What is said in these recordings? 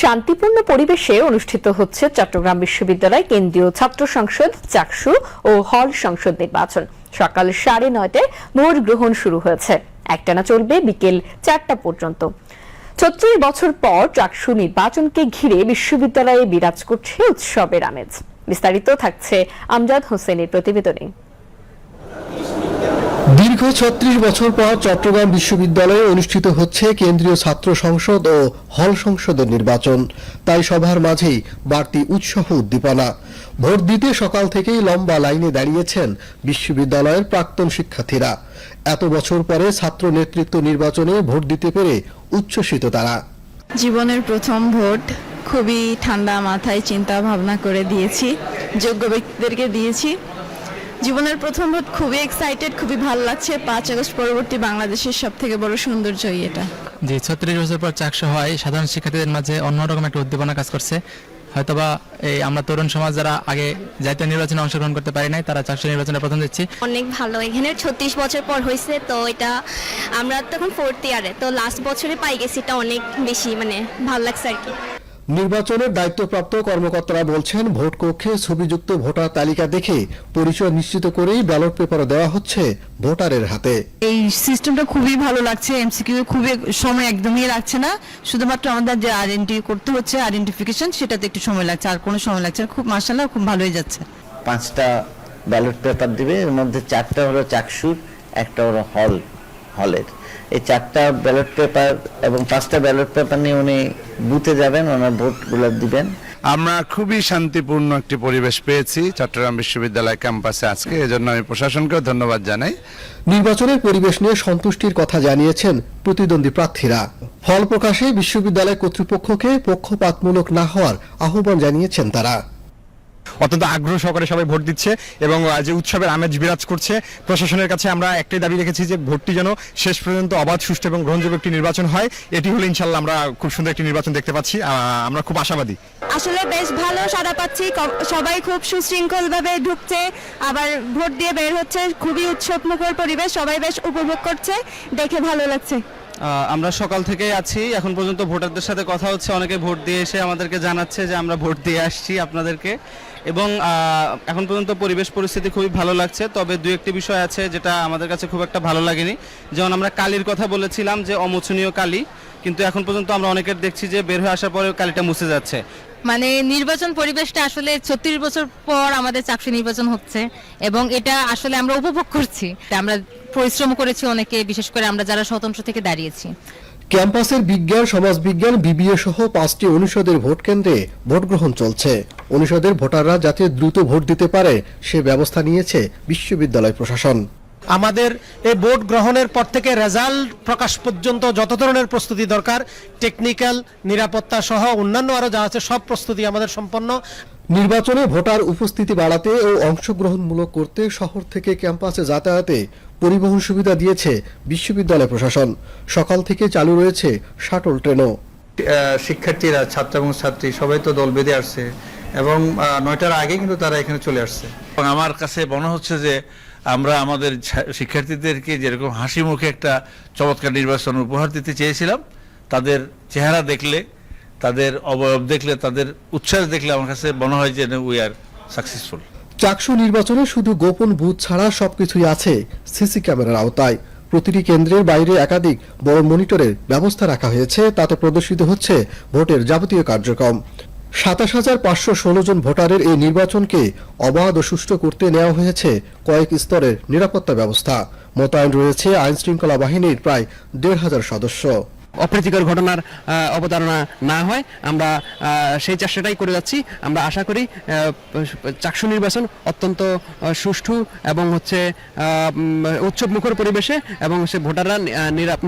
শান্তিপূর্ণ পরিবেশে অনুষ্ঠিত হচ্ছে চট্টগ্রাম বিশ্ববিদ্যালয় কেন্দ্রীয় ছাত্র সংসদ, চাকসু ও হল সংসদ নির্বাচন। সকাল সাড়ে নয়টায় ভোট গ্রহণ শুরু হয়েছে। একটানা চলবে বিকেল চারটা পর্যন্ত। ছত্রিশ বছর পর চাকসু নির্বাচনকে ঘিরে বিশ্ববিদ্যালয়ে বিরাজ করছে উৎসবের আমেজ। বিস্তারিত থাকছে আমজাদ হোসেনের প্রতিবেদনে। দীর্ঘ ছত্রিশ বছর পর চট্টগ্রাম বিশ্ববিদ্যালয়ে অনুষ্ঠিত হচ্ছে কেন্দ্রীয় ছাত্র সংসদ ও হল সংসদের নির্বাচন। তাই সবার মাঝেই বাড়তি উৎসাহ উদ্দীপনা। ভোট দিতে সকাল থেকেই লম্বা লাইনে দাঁড়িয়েছেন বিশ্ববিদ্যালয়ের প্রাক্তন শিক্ষার্থীরা। এত বছর পরে ছাত্র নেতৃত্ব নির্বাচনে ভোট দিতে পেরে উচ্ছ্বসিত তারা। জীবনের প্রথম ভোট খুবই ঠান্ডা মাথায় চিন্তা ভাবনা করে দিয়েছি, যোগ্য ব্যক্তিদেরকে দিয়েছি। জীবনের প্রথম ভোট খুবই এক্সাইটেড খুবই ভালো লাগছে। পাঁচ আগস্ট পরবর্তী বাংলাদেশের সব থেকে বড় সৌন্দর্যই এটা। যে ছত্রিশ বছর পর চাকসু হয়। সাধারণ শিক্ষার্থীদের মাঝে অন্যরকম একটা উদ্দীপনা কাজ করছে। হয়তোবা এই আমরা তরুণ সমাজ যারা আগে জাতীয় নির্বাচনে অংশগ্রহণ করতে পারি নাই তারা চাকসু নির্বাচনে প্রথম দিচ্ছি। অনেক ভালো। এখানে ছত্রিশ বছর পর হয়েছে তো এটা আমরা তখন ফোর্থ ইয়ারে তো লাস্ট বছরে পাই গেছি এটা অনেক বেশি মানে ভালো লাগছে আর কি। নির্বাচনের দায়িত্বপ্রাপ্ত কর্মকর্তারা বলছেন ভোট কক্ষে ছবিযুক্ত ভোটার তালিকা দেখে পরিচয় নিশ্চিত করেই ব্যালট পেপার দেওয়া হচ্ছে ভোটারের হাতে। এই সিস্টেমটা খুবই ভালো লাগছে এমসিকিউ খুবই সময় একদমই লাগছে না। শুধুমাত্র আমাদের যে আইডেন্টি করতে হচ্ছে আইডেন্টিফিকেশন সেটাতে একটু সময় লাগছে। আর কোনো সময় লাগছে না। খুব মার্শাল্লাহ খুব ভালোই যাচ্ছে। পাঁচটা ব্যালট পেপার দিবে এর মধ্যে চারটা হলো চাকসুর একটা হলো হল। হলের। এই চারটা ব্যালট পেপার এবং পাঁচটা ব্যালট পেপার নিয়ে উনি বুথে যাবেন ওনার ভোটগুলো দিবেন। আমরা খুবই শান্তিপূর্ণ একটি পরিবেশ পেয়েছি চট্টগ্রাম বিশ্ববিদ্যালয় ক্যাম্পাসে আজকে। এজন্য আমি প্রশাসনকেও ধন্যবাদ জানাই। নির্বাচনের পরিবেশ নিয়ে সন্তুষ্টির কথা জানিয়েছেন প্রতিদ্বন্দ্বী প্রার্থীরা। ফল প্রকাশে বিশ্ববিদ্যালয় কর্তৃপক্ষকে পক্ষপাতমূলক না হওয়ার আহ্বান জানিয়েছেন তারা। অত্যন্ত আগ্রহ সহকারে সবাই ভোট দিচ্ছে এবং যে উৎসবের আমেজ বিরাজ করছে প্রশাসনের কাছে আমরা একটাই দাবি রেখেছি যে ভোটটি যেন শেষ পর্যন্ত অবাধ সুষ্ঠু এবং গ্রহণযোগ্য একটি নির্বাচন হয়। এটি হলে ইনশাল্লাহ আমরা খুব সুন্দর একটি নির্বাচন দেখতে পাচ্ছি। আহ, আমরা খুব আশাবাদী। আসলে বেশ ভালো সাড়া পাচ্ছি। সবাই খুব সুশৃঙ্খল ভাবে ঢুকছে। আবার ভোট দিয়ে বের হচ্ছে। খুবই উৎসবমুখর পরিবেশ। সবাই বেশ উপভোগ করছে। দেখে ভালো লাগছে। আহ, আমরা সকাল থেকেই আছি। এখন পর্যন্ত ভোটারদের সাথে কথা হচ্ছে। অনেকে ভোট দিয়ে এসে আমাদেরকে জানাচ্ছে যে আমরা ভোট দিয়ে আসছি আপনাদেরকে। এবং এখন পর্যন্ত পরিবেশ পরিস্থিতি খুবই ভালো লাগছে, তবে দু একটি বিষয় আছে যেটা আমাদের কাছে খুব একটা ভালো লাগেনি। যেমন আমরা কালির কথা বলেছিলাম যে অমোচনীয় কালি, কিন্তু এখন পর্যন্ত আমরা অনেকের দেখছি যে বের হয়ে আসার পরে কালিটা মুছে যাচ্ছে। মানে নির্বাচন পরিবেশটা আসলে ছত্রিশ বছর পর আমাদের চাকরি নির্বাচন হচ্ছে, এবং এটা আসলে আমরা উপভোগ করছি। আমরা পরিশ্রম করেছি অনেকে, বিশেষ করে আমরা যারা স্বতন্ত্র থেকে দাঁড়িয়েছি। ক্যাম্পাসের বিজ্ঞান, সমাজবিজ্ঞান, বিবিএ সহ পাঁচটি অনুষদের ভোট কেন্দ্রে ভোট গ্রহণ চলছে। অনুষদের ভোটাররা যাতে দ্রুত ভোট দিতে পারে, সে ব্যবস্থা নিয়েছে বিশ্ববিদ্যালয় প্রশাসন। আমাদের এই বোর্ড গ্রহণের পর থেকে রেজাল্ট প্রকাশ পর্যন্ত যত ধরনের প্রস্তুতি দরকার টেকনিক্যাল নিরাপত্তা সহ অন্যান্য আরও যা আছে সব প্রস্তুতি আমাদের সম্পন্ন। নির্বাচনে ভোটার উপস্থিতি বাড়াতে ও অংশগ্রহণমূলক করতে শহর থেকে ক্যাম্পাসে যাতায়াতে পরিবহন সুবিধা দিয়েছে বিশ্ববিদ্যালয় প্রশাসন। সকাল থেকে চালু রয়েছে শাটল ট্রেনও। শিক্ষার্থীরা ছাত্র এবং ছাত্রী সবাই তো দল বেঁধে আসছে এবং নয়টার আগে কিন্তু তারা এখানে চলে আসছে। আমার কাছে মনে হচ্ছে যে আমরা আমাদের শিক্ষার্থীদেরকে যেরকম হাসি মুখে একটা চমৎকার নির্বাচন উপহার দিতে চেয়েছিলাম, তাদের চেহারা দেখলে, তাদের অবয়ব দেখলে, তাদের উচ্ছ্বাস দেখলে আমার কাছে মনে হয় যে উই আর সাকসেসফুল চাকসু নির্বাচনে শুধু গোপন বুথ ছাড়া সবকিছুই আছে সিসি ক্যামেরার আওতায়। প্রতিটি কেন্দ্রের বাইরে একাধিক বড় মনিটরের ব্যবস্থা রাখা হয়েছে, তাতে প্রদর্শিত হচ্ছে ভোটের যাবতীয় কার্যক্রম। সাতাশ হাজার পাঁচশো ষোলো জন ভোটারের এই নির্বাচনকে অবাধ ও সুষ্ঠু করতে নেওয়া হয়েছে কয়েক স্তরের নিরাপত্তা ব্যবস্থা। মোতায়েন রয়েছে আইনশৃঙ্খলা বাহিনীর প্রায় দেড় হাজার সদস্য। অপ্রীতিকর ঘটনার অবতারণা না হয়, আমরা সেই চেষ্টাটাই করে যাচ্ছি। আমরা আশা করি চাকসু নির্বাচন অত্যন্ত সুষ্ঠু এবং হচ্ছে উৎসব মুখর পরিবেশে এবং সে ভোটাররা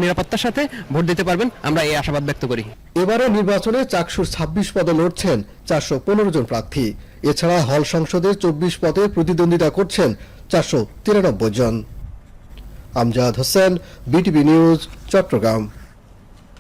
নিরাপত্তার সাথে ভোট দিতে পারবেন। আমরা এই আশাবাদ ব্যক্ত করি। এবারের নির্বাচনে চাকসুর ছাব্বিশ পদে লড়ছেন চারশো পনেরো জন প্রার্থী। এছাড়া হল সংসদে চব্বিশ পদে প্রতিদ্বন্দ্বিতা করছেন চারশো তিরানব্বই জন। Amjad Hossain, BTV news, Chittagong.